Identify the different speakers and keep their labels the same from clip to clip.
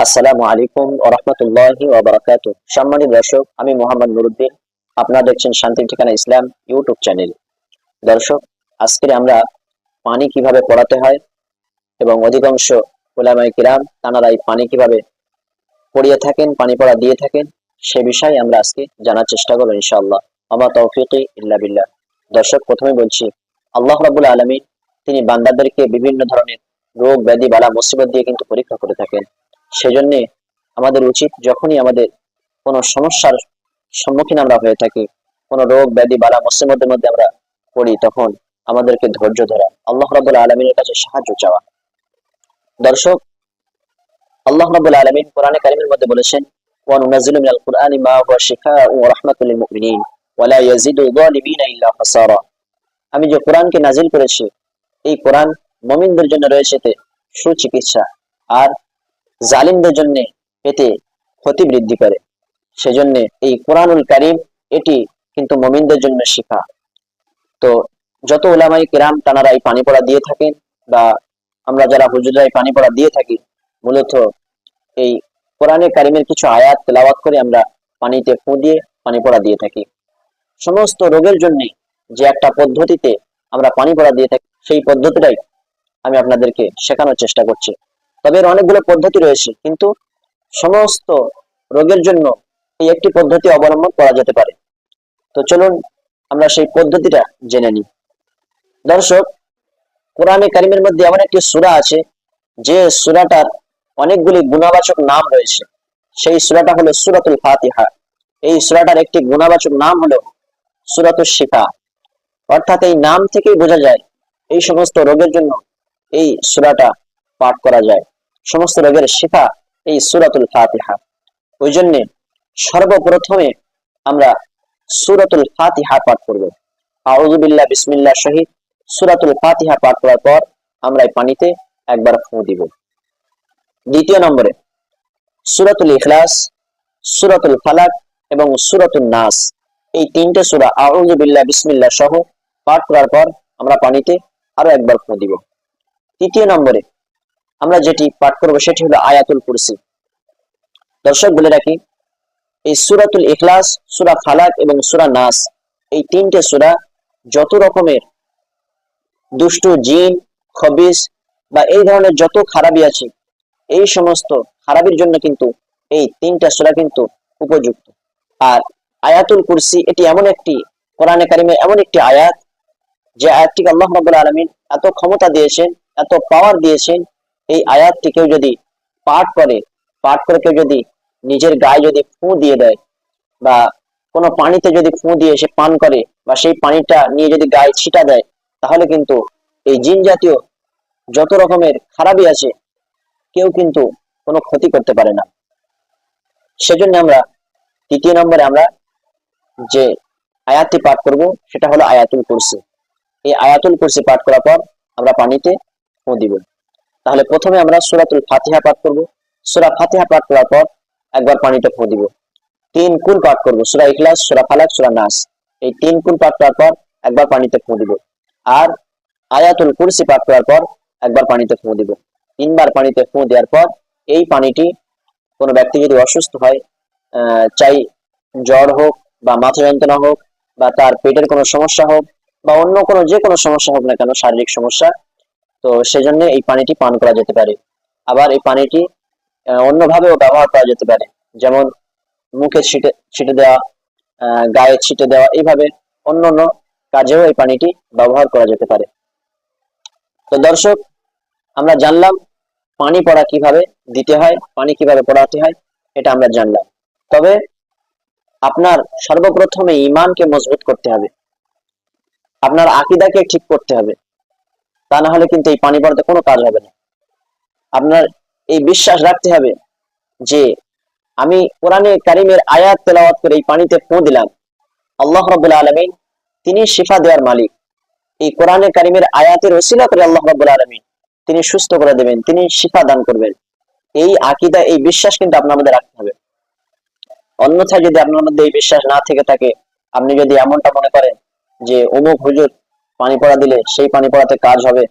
Speaker 1: আসসালামু আলাইকুম ওরহমতুল্লাহি ওবরাকাতু সম্মানিত দর্শক, আমি মোহাম্মদ নুরুদ্দিন, আপনারা দেখছেন শান্তির ঠিকানা ইসলাম ইউটিউব চ্যানেল। দর্শক আজকে আমরা পানি কীভাবে পড়াতে হয় এবং অধিকাংশ ওলামাই কিরাম তানারা এই পানি কীভাবে পড়িয়ে থাকেন, পানি পড়া দিয়ে থাকেন, সে বিষয়ে আমরা আজকে জানার চেষ্টা করব ইনশাআল্লাহ। আমার তৌফিকি ইল্লা বিল্লাহ। দর্শক, প্রথমে বলছি, আল্লাহ রাবুল আলমী তিনি বান্দাদেরকে বিভিন্ন ধরনের রোগ, ব্যাধি, বালা, মুসিবত দিয়ে কিন্তু পরীক্ষা করে থাকেন। সেজন্য আমাদের উচিত যখনই আমাদের কোনো সমস্যার সম্মুখীন আমরা হয়ে থাকি কোনো রোগ ব্যাধি বালা মুসিবতের মধ্যে আমরা পড়ি তখন আমাদেরকে ধৈর্য ধরা আল্লাহ রাবুল আলমীর কাছে সাহায্য চাওয়া দর্শক আল্লাহ রাবুল আলমিন কোরআনে কারিমের মধ্যে বলেছেন وننزل من القرآن ما هو شفاء ورحمة للمؤمنين ولا يزيد الظالمين إلا خسارا আমি যে কোরআনকে নাজিল করেছি এই কোরআন মমিনদের জন্য রয়েছে এতে সুচিকিৎসা আর জালিমদের জন্য এতে ক্ষতি বৃদ্ধি করে। সেজন্য এই কোরআনুল কারিম এটি কিন্তু মমিনদের জন্য শিখা। তো যত ওলামাই কিরাম তানারা এই পানি পড়া দিয়ে থাকেন বা আমরা যারা হুজুরা এই পানি পড়া দিয়ে থাকি, মূলত এই কোরআনে কারিমের কিছু আয়াত, তেলাওয়াত করে আমরা পানিতে ফু দিয়ে পানি পড়া দিয়ে থাকি। সমস্ত রোগের জন্য যে একটা পদ্ধতিতে আমরা পানি পড়া দিয়ে থাকি, সেই পদ্ধতিটাই আমি আপনাদেরকে শেখানোর চেষ্টা করছি। তবে এর অনেকগুলো পদ্ধতি রয়েছে, কিন্তু সমস্ত রোগের জন্য এই একটি পদ্ধতি অবলম্বন করা যেতে পারে। তো চলুন আমরা সেই পদ্ধতিটা জেনে নিই। দর্শক, কোরআনে কারিমের মধ্যে এমন একটি সূরা আছে, যে সূরাটার অনেকগুলি গুণাবাচক নাম রয়েছে। সেই সূরাটা হলো সূরাতুল ফাতিহা। এই সূরাটার একটি গুণাবাচক নাম হলো সূরাতুল শিফা। অর্থাৎ এই নাম থেকেই বোঝা যায় এই সমস্ত রোগের জন্য এই সূরাটা পাঠ করা যায়। সমস্ত রোগের শিফা এই সুরাতুল ফাতিহা। ওই জন্যে সর্বপ্রথমে আমরা সূরাতুল ফাতিহা পাঠ করব। আউযু বিল্লাহ বিসমিল্লাহ শহীদ সুরাতুল ফাতিহা পাঠ করার পর আমরা এই পানিতে একবার ফু দিব। দ্বিতীয় নম্বরে সূরাতুল ইখলাস, সূরাতুল ফালাক এবং সূরাতুল নাস। এই তিনটে সূরা আউযু বিল্লাহ বিসমিল্লাহ সহ পাঠ করার পর আমরা পানিতে আরও একবার ফু দিব। তৃতীয় নম্বরে আমরা যেটি পাঠ করব সেটি হলো আয়াতুল কুরসি। দর্শক, বলে রাখি, এই সুরাতুল ইখলাস, সুরা ফালাক এবং সুরা নাস, এই তিনটে সুরা যত রকমের দুষ্টু জিন, খবিস বা এই ধরনের যত খারাপি আছে, এই সমস্ত খারাপির জন্য কিন্তু এই তিনটা সুরা কিন্তু উপযুক্ত। আর আয়াতুল কুরসি এটি এমন একটি কোরআনে কারিমে এমন একটি আয়াত, যে আয়াতটিকে আল্লাহ রাবুল আলমিন এত ক্ষমতা দিয়েছেন, এত পাওয়ার দিয়েছেন এই আয়াতটি কেউ যদি পাঠ করে পাঠ করে কেউ যদি নিজের গায়ে যদি ফু দিয়ে দেয় বা কোনো পানিতে যদি ফু দিয়ে সে পান করে বা সেই পানিটা নিয়ে যদি গায়ে ছিটা দেয়, তাহলে কিন্তু এই জিন জাতীয় যত রকমের খারাপই আছে, কেউ কিন্তু কোনো ক্ষতি করতে পারে না। সেজন্য আমরা তৃতীয় নম্বরে আমরা যে আয়াতটি পাঠ করব, সেটা হলো আয়াতুল কুরসি। এই আয়াতুল কুরসি পাঠ করার পর আমরা পানিতে ফু দিব। তাহলে প্রথমে আমরা সুরাতুল ফাতিহা পাঠ করব। সুরা ফাতিহা পাঠ করার পর একবার পানিতে ফু দিব। তিন কুল পাঠ করব, সুরা ইখলাস, সুরা ফালাক, সুরা নাস। এই তিন কুল পাঠ করার পর একবার পানিতে ফু দিব। আর আয়াতুল কুরসি পাঠ করার পর একবার পানিতে ফু দিব। তিনবার পানিতে ফু দেওয়ার পর এই পানিটি কোনো ব্যক্তি যদি অসুস্থ হয় চাই জ্বর হোক বা মাথা যন্ত্রণা হোক বা তার পেটের কোনো সমস্যা হোক বা অন্য কোনো যে কোনো সমস্যা হোক না কেন, শারীরিক সমস্যা তো সেজন্য এই পানিটি পান করা যেতে পারে। আবার এই পানিটি অন্যভাবেও ব্যবহার করা যেতে পারে। যেমন মুখে ছিটে ছিটে দেওয়া গায়ে ছিটে দেওয়া, এইভাবে অন্য অন্য কাজেও এই পানিটি ব্যবহার করা যেতে পারে। তো দর্শক, আমরা জানলাম পানি পড়া কীভাবে দিতে হয়, পানি কীভাবে পড়াতে হয়, এটা আমরা জানলাম। তবে আপনার সর্বপ্রথমে ইমানকে মজবুত করতে হবে। আপনার আকিদাকে ঠিক করতে হবে। তা না হলে কিন্তু এই পানি পড়াতে কোনো কাজ হবে না। আপনার এই বিশ্বাস রাখতে হবে যে আমি কোরআনে কারিমের আয়াত তেলাওয়াত করে এই পানিতে ফোঁ দিলাম। আল্লাহ রবুল্লা আলমিন তিনি শিফা দেওয়ার মালিক। এই কোরআনে কারিমের আয়াতের ওসিলা করে আল্লাহ রবুল্লা আলমিন তিনি সুস্থ করে দেবেন, তিনি শিফা দান করবেন। এই আকিদা, এই বিশ্বাস কিন্তু আপনার মধ্যে রাখতে হবে। অন্যথায় যদি আপনার মধ্যে এই বিশ্বাস না থেকে থাকে, আপনি যদি এমনটা মনে করেন যে অমুক হুজুর পানি পড়া দিলে সেই পানি পড়াতে কাজ হবে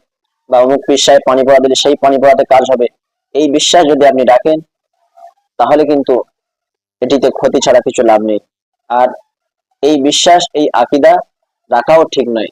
Speaker 1: বা অমুক পীর পানি পড়া দিলে সেই পানি পড়াতে কাজ হবে। এই বিশ্বাস যদি আপনি রাখেন, তাহলে কিন্তু এটিতে ক্ষতি ছাড়া কিছু লাভ নেই। আর এই বিশ্বাস, এই আকিদা রাখাও ঠিক নয়।